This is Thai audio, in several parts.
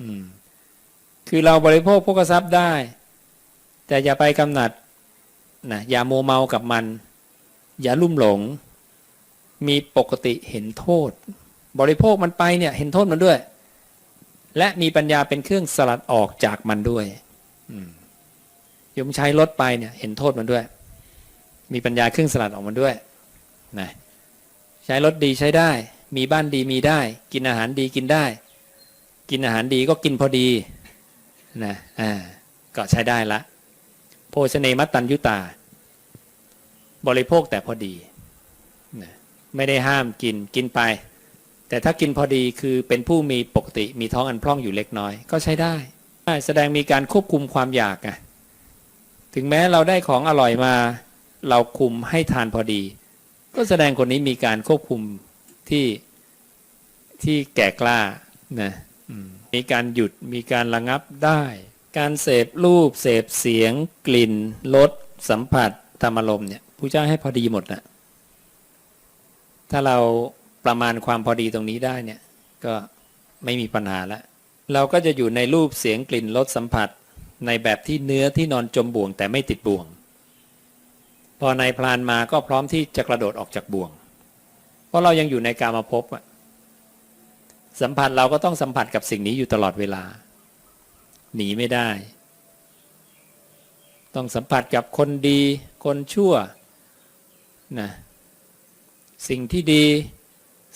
อืม คือเราบริโภคโภคทรัพย์ได้ แต่อย่าไปกำหนัดนะอย่าโมเมากับมัน อย่าลุ่มหลง มีปกติเห็นโทษ บริโภคมันไปเนี่ย เห็นโทษมันด้วย และมีปัญญาเป็นเครื่องสลัดออกจากมันด้วยอืมโยมใช้รถไปเนี่ย เห็นโทษมันด้วย มีปัญญาเครื่องสลัดออกมันด้วยนะใช้รถดีใช้ได้ มีบ้านดีมีได้ กินอาหารดีกินได้ กินอาหารดีก็กินพอดีนะอ่าก็ใช้ได้ละ โภชเนมัตตัญยุตา บริโภคแต่พอดีนะไม่ได้ห้ามกินกินไป แต่ถ้ากินพอดีคือเป็นผู้มีปกติมีท้องอันพร่องอยู่เล็กน้อย ก็ใช้ได้ แสดงมีการควบคุมความอยากไงถึงแม้เราได้ของอร่อยมา เราคุมให้ทานพอดี ก็แสดงคนนี้มีการควบคุมที่ที่แก่กล้านะ มีการหยุดมีการระงับได้ การเสพรูป เสพเสียง กลิ่นรสสัมผัสธรรมอารมณ์เนี่ยผู้เจ้าให้พอดีหมดนะถ้าเราประมาณความพอดีตรงนี้ได้เนี่ยก็ไม่มีปัญหาล้วเราก็จะอยู่ในรูปเสียงกลิ่นรสสัมผัส ในแบบที่เนื้อที่นอนจมบ่วง แต่ไม่ติดบ่วง พอในายพรานมาก็พร้อมที่จะกระโดดออกจากบ่วง เพราะเรายังอยู่ในกามาภพอะ สัมผัสเราก็ต้องสัมผัสกับสิ่งนี้อยู่ตลอดเวลา หนีไม่ได้ ต้องสัมผัสกับคนดี คนชั่วนะสิ่งที่ดี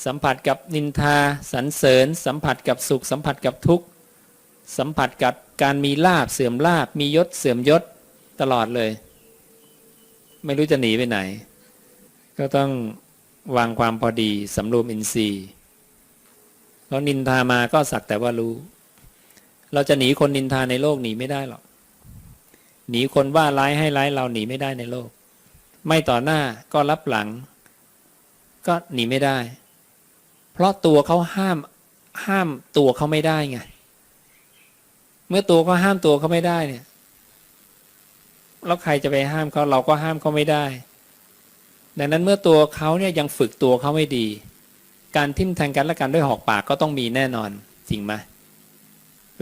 สัมผัสกับนินทาสรรเสริญ สัมผัสกับสุข สัมผัสกับทุกข์ สัมผัสกับการมีลาบเสื่อมลาบมียศเสื่อมยศตลอดเลย ไม่รู้จะหนีไปไหน ก็ต้องวางความพอดีสำรวมอินทรีย์ เรานินทามาก็สักแต่ว่ารู้ เราจะหนีคนนินทาในโลกหนีไม่ได้หรอก หนีคนว่าร้ายให้ร้ายเราหนีไม่ได้ในโลก ไม่ต่อหน้าก็รับหลัง ก็หนีไม่ได้ เพราะตัวเขาห้ามห้ามตัวเขาไม่ได้ไง เมื่อตัวเขาห้ามตัวเขาไม่ได้เนี่ย แล้วใครจะไปห้ามเขาเราก็ห้ามเขาไม่ได้ ดังนั้นเมื่อตัวเขาเนี่ยยังฝึกตัวเขาไม่ดี การทิ่มแทงกันและกันด้วยหอกปากก็ต้องมีแน่นอนจริงไหม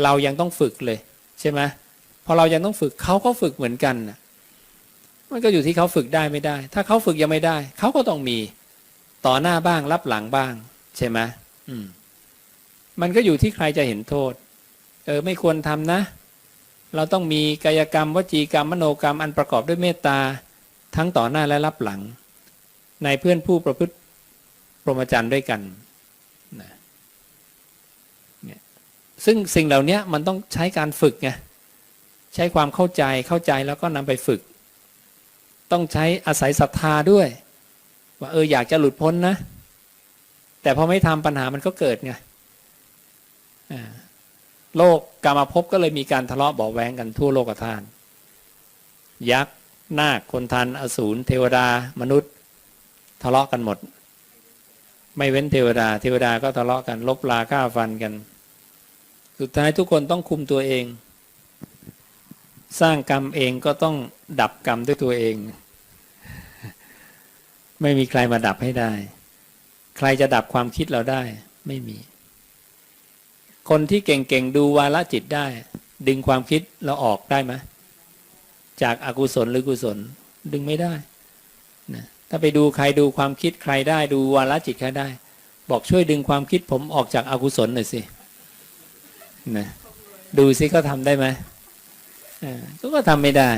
เรายังต้องฝึกเลยใช่ไหมพอเรายังต้องฝึกเขาก็ฝึกเหมือนกันมันก็อยู่ที่เขาฝึกได้ไม่ได้ ถ้าเขาฝึกยังไม่ได้เขาก็ต้องมีต่อหน้าบ้างรับหลังบ้าง ใช่ไหมอืม มันก็อยู่ที่ใครจะเห็นโทษ เออไม่ควรทำนะ เราต้องมีกายกรรมวจีกรรมมโนกรรมอันประกอบด้วยเมตตาทั้งต่อหน้าและรับหลัง ในเพื่อนผู้ประพฤติ รหมจรรย์ด้วยกันนะซึ่งสิ่งเหล่านี้มันต้องใช้การฝึกไงใช้ความเข้าใจเข้าใจแล้วก็นำไปฝึก ต้องใช้อาศัยศรัทธาด้วย ว่าเอออยากจะหลุดพ้นนะ แต่พอไม่ทำปัญหามันก็เกิดไงโลกกรรมภพก็เลยมีการทะเลาะเบาแวงกันทั่วโลกธาตุยักษ์ นาค คนทัน อสูร เทวดา มนุษย์ ทะเลาะกันหมด ไม่เว้นเทวดา เทวดาก็ทะเลาะกัน ลบลาฆ่าฟันกัน สุดท้ายทุกคนต้องคุมตัวเอง สร้างกรรมเองก็ต้องดับกรรมด้วยตัวเอง ไม่มีใครมาดับให้ได้ ใครจะดับความคิดเราได้ ไม่มี คนที่เก่งๆดูวาละจิตได้ ดึงความคิดเราออกได้ไหมจากอากุศลหรือกุศลดึงไม่ได้นะ ถ้าไปดูใครดูความคิดใครได้ดูวาละจิตใครได้ บอกช่วยดึงความคิดผมออกจากอากุศลหน่อยสินะดูสิเขาทำได้ไหมอ่าก็ทำไม่ได้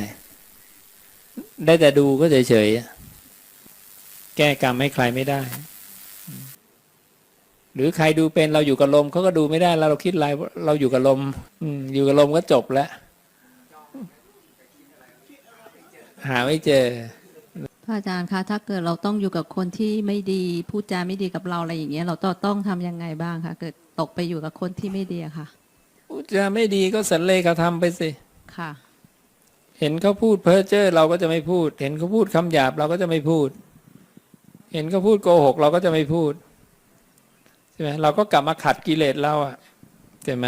ได้แต่ดูก็เฉยๆแก้กรรมให้ใครไม่ได้ หรือใครดูเป็นเราอยู่กับลมเขาก็ดูไม่ได้แล้วเราคิดอะไรเราอยู่กับลมอยู่กับลมก็จบแล้ว หาไม่เจอ ระอาจารย์คะถ้าเกิดเราต้องอยู่กับคนที่ไม่ดีพูดจาไม่ดีกับเราอะไรอย่างเงี้ย เราต้องต้องทำยังไงบ้างคะเกิดตกไปอยู่กับคนที่ไม่ดีอะค่ะพูดจาไม่ดีก็สันเลขาทำไปสิค่ะ เห็นเขาพูดเพ้อเจ้อเราก็จะไม่พูด เห็นเขาพูดคำหยาบเราก็จะไม่พูด เห็นเขาพูดโกหก เราก็จะไม่พูดใช่ไหมเราก็กลับมาขัดกิเลสเราอะใช่ไหม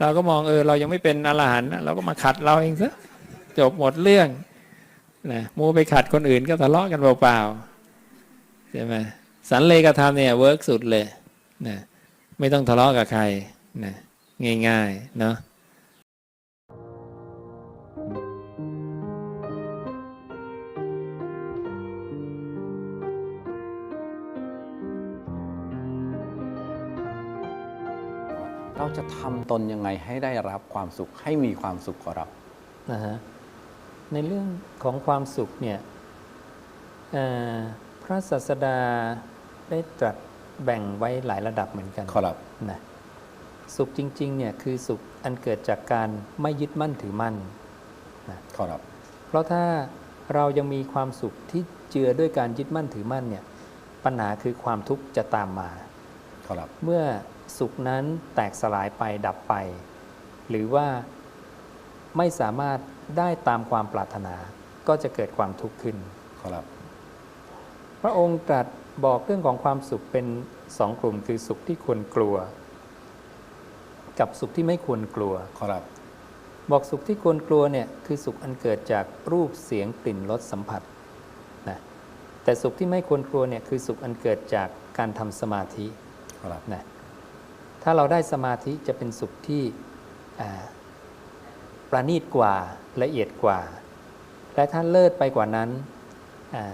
เราก็มองเออ เรายังไม่เป็นอรหันต์นะเราก็มาขัดเราเองซะจบหมดเรื่อง นะมูไปขัดคนอื่นก็ทะเลาะกันเปล่าๆใช่ไหมสันเลกธรรมเนี่ยเวิร์กสุดเลยนะไม่ต้องทะเลาะกับใครนะง่ายๆเนาะเราจะทำตนยังไงให้ได้รับความสุขให้มีความสุขขอรับนะฮะ ในเรื่องของความสุขเนี่ยเอ่อพระศาสดาได้ตรัสแบ่งไว้หลายระดับเหมือนกันขอรับนะสุขจริงๆเนี่ยคือสุขอันเกิดจากการไม่ยึดมั่นถือมั่นขอรับเพราะถ้าเรายังมีความสุขที่เจือด้วยการยึดมั่นถือมั่นเนี่ยปัญหาคือความทุกข์จะตามมาขอรับเมื่อสุขนั้นแตกสลายไปดับไป หรือว่า ไม่สามารถได้ตามความปรารถนา ก็จะเกิดความทุกข์ขึ้นขอรับ พระองค์ตรัสบอกเรื่องของความสุขเป็นสองกลุ่มคือสุขที่ควรกลัว กับสุขที่ไม่ควรกลัวขอรับบอกสุขที่ควรกลัวเนี่ยคือสุขอันเกิดจากรูปเสียงกลิ่นรสสัมผัสนะแต่สุขที่ไม่ควรกลัวเนี่ยคือสุขอันเกิดจากการทำสมาธิขอรับนะถ้าเราได้สมาธิจะเป็นสุขที่อ่า ประณีตกว่าละเอียดกว่า และถ้าเลิศไปกว่านั้นอ่า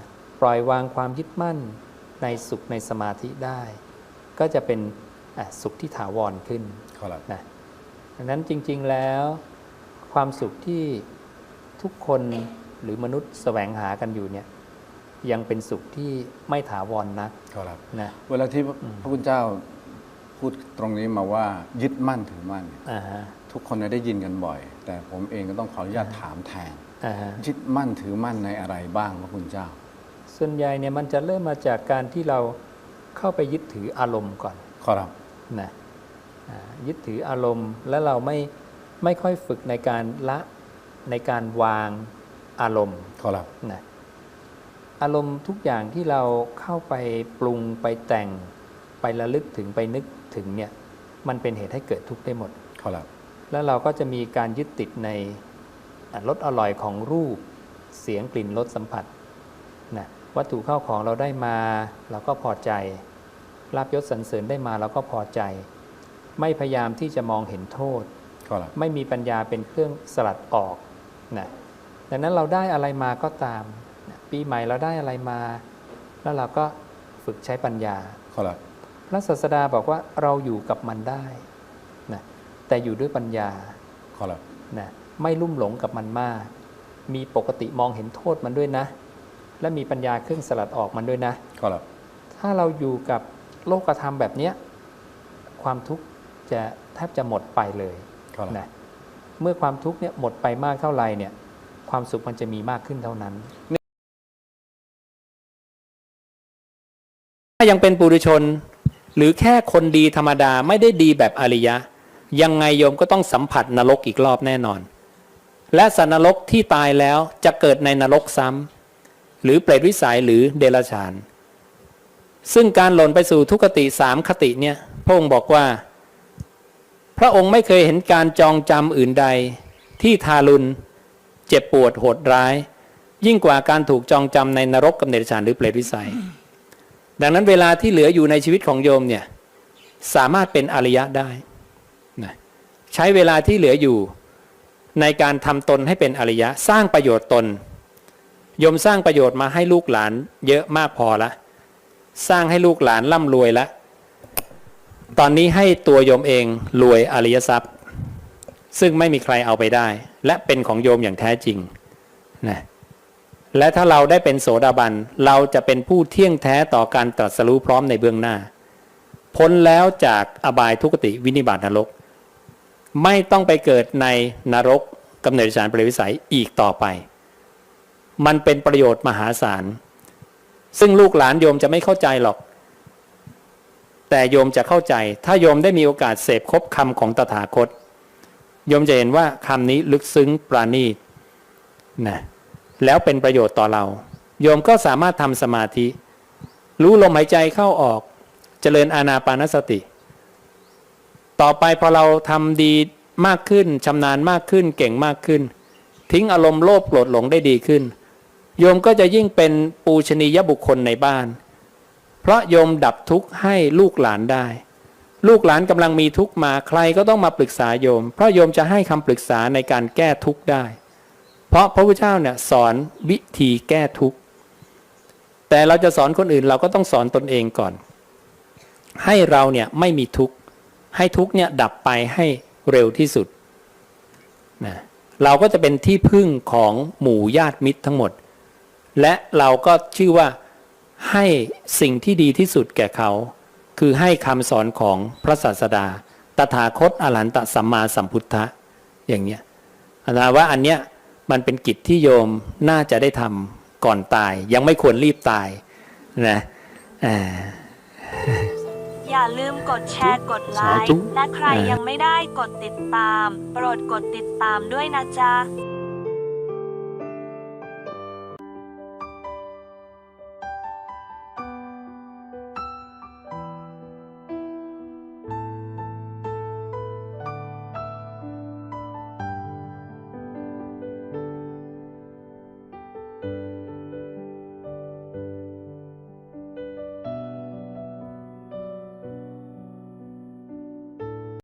ปล่อยวางความยึดมั่นในสุขในสมาธิได้ ก็จะเป็นอ่าสุขที่ถาวรขึ้นขอรับนะดังนั้นจริง ๆแล้ว ความสุขที่ทุกคนหรือมนุษย์แสวงหากันอยู่เนี่ยยังเป็นสุขที่ไม่ถาวรนักขอรับนะเวลาที่พระพุทธเจ้าพูดตรงนี้มาว่ายึดมั่นถือมั่นเนี่ยอ่าฮะ ทุกคนได้ยินกันบ่อย แต่ผมเองก็ต้องขออนุญาตถามแทนอ่าฮะ ยึดมั่นถือมั่นในอะไรบ้างพระคุณเจ้า ส่วนใหญ่เนี่ยมันจะเริ่มมาจากการที่เราเข้าไปยึดถืออารมณ์ก่อนขอรับ นะอ่ายึดถืออารมณ์แล้วเราไม่ไม่ค่อยฝึกในการละในการวางอารมณ์ขอรับ นะอารมณ์ทุกอย่างที่เราเข้าไปปรุงไปแต่งไประลึกถึงไปนึกถึงเนี่ยมันเป็นเหตุให้เกิดทุกข์ได้หมด ขอรับ แล้วเราก็จะมีการยึดติดในอะรสอร่อยของรูปเสียงกลิ่นรสสัมผัสนะวัตถุเข้าของเราได้มา เราก็พอใจลาบยศสรรเสริญได้มาเราก็พอใจ ไม่พยายามที่จะมองเห็นโทษขอรับไม่มีปัญญาเป็นเครื่องสลัดออกนะดังนั้นเราได้อะไรมาก็ตามนะปีใหม่เราได้อะไรมา แล้วเราก็ฝึกใช้ปัญญาขอรับพระศาสดาบอกว่าเราอยู่กับมันได้นะ แต่อยู่ด้วยปัญญาขอรับนะไม่ลุ่มหลงกับมันมาก มีปกติมองเห็นโทษมันด้วยนะ และมีปัญญาเครื่องสลัดออกมันด้วยนะขอรับถ้าเราอยู่กับโลกธรรมแบบเนี้ยความทุกข์จะแทบจะหมดไปเลยขอรับนะเมื่อความทุกข์เนี่ยหมดไปมากเท่าไหร่เนี่ย ความสุขมันจะมีมากขึ้นเท่านั้นถ้ายังเป็นปุถุชน หรือแค่คนดีธรรมดาไม่ได้ดีแบบอริยะ ยังไงโยมก็ต้องสัมผัสนรกอีกรอบแน่นอน และสัตว์นรกที่ตายแล้วจะเกิดในนรกซ้ำหรือเปรตวิสัยหรือเดรัจฉาน ซึ่งการหล่นไปสู่ทุกขติสามคติเนี่ยพระองค์บอกว่า พระองค์ไม่เคยเห็นการจองจำอื่นใด ที่ทารุณเจ็บปวดโหดร้าย ยิ่งกว่าการถูกจองจำในนรกกับเดรัจฉานหรือเปรตวิสัย ดังนั้นเวลาที่เหลืออยู่ในชีวิตของโยมเนี่ยสามารถเป็นอริยะได้ ใช้เวลาที่เหลืออยู่ ในการทำตนให้เป็นอริยะ สร้างประโยชน์ตนยมสร้างประโยชน์มาให้ลูกหลาน เยอะมากพอละ สร้างให้ลูกหลานร่ำรวยล้วตอนนี้ให้ตัวยมเองรวยอริยทรัพย์ ซึ่งไม่มีใครเอาไปได้ และเป็นของโยมอย่างแท้จริงนะและถ้าเราได้เป็นโสดาบัน เราจะเป็นผู้เที่ยงแท้ต่อการตรัสรู้พร้อมในเบื้องหน้า พ้นแล้วจากอบายทุกติวินิบาตนรก ไม่ต้องไปเกิดในนรกกำเนิดสารปรตวิสัยอีกต่อไป มันเป็นประโยชน์มหาศาล ซึ่งลูกหลานโยมจะไม่เข้าใจหรอก แต่โยมจะเข้าใจ ถ้าโยมได้มีโอกาสเสพคบคำของตถาคต โยมจะเห็นว่าคำนี้ลึกซึ้งปราณีตนะแล้วเป็นประโยชน์ต่อเรา โยมก็สามารถทำสมาธิ รู้ลมหายใจเข้าออก เจริญอานาปานสติ ต่อไปพอเราทำดีมากขึ้นชำนาญมากขึ้นเก่งมากขึ้น ทิ้งอารมณ์โลภโกรธหลงได้ดีขึ้น โยมก็จะยิ่งเป็นปูชนียบุคคลในบ้าน เพราะโยมดับทุกข์ให้ลูกหลานได้ ลูกหลานกำลังมีทุกข์มาใครก็ต้องมาปรึกษาโยม เพราะโยมจะให้คำปรึกษาในการแก้ทุกข์ได้ เพราะพระพุทธเจ้าเนี่ยสอนวิธีแก้ทุกข์แต่เราจะสอนคนอื่นเราก็ต้องสอนตนเองก่อน ให้เราเนี่ยไม่มีทุกข์ ให้ทุกเนี่ยดับไปให้เร็วที่สุดนะเราก็จะเป็นที่พึ่งของหมู่ญาติมิตรทั้งหมด และเราก็ชื่อว่าให้สิ่งที่ดีที่สุดแก่เขา คือให้คำสอนของพระศาสดา ตถาคตอรหันตสัมมาสัมพุทธะอย่างเนี้ยอานาว่าอันเนี้ยมันเป็นกิจที่โยมน่าจะได้ทำก่อนตาย ยังไม่ควรรีบตายนะอ่า อย่าลืมกดแชร์กดไลสาธุค์และใครอ่ายัยังไม่ได้กดติดตาม โปรดกดติดตามด้วยนะจ๊ะ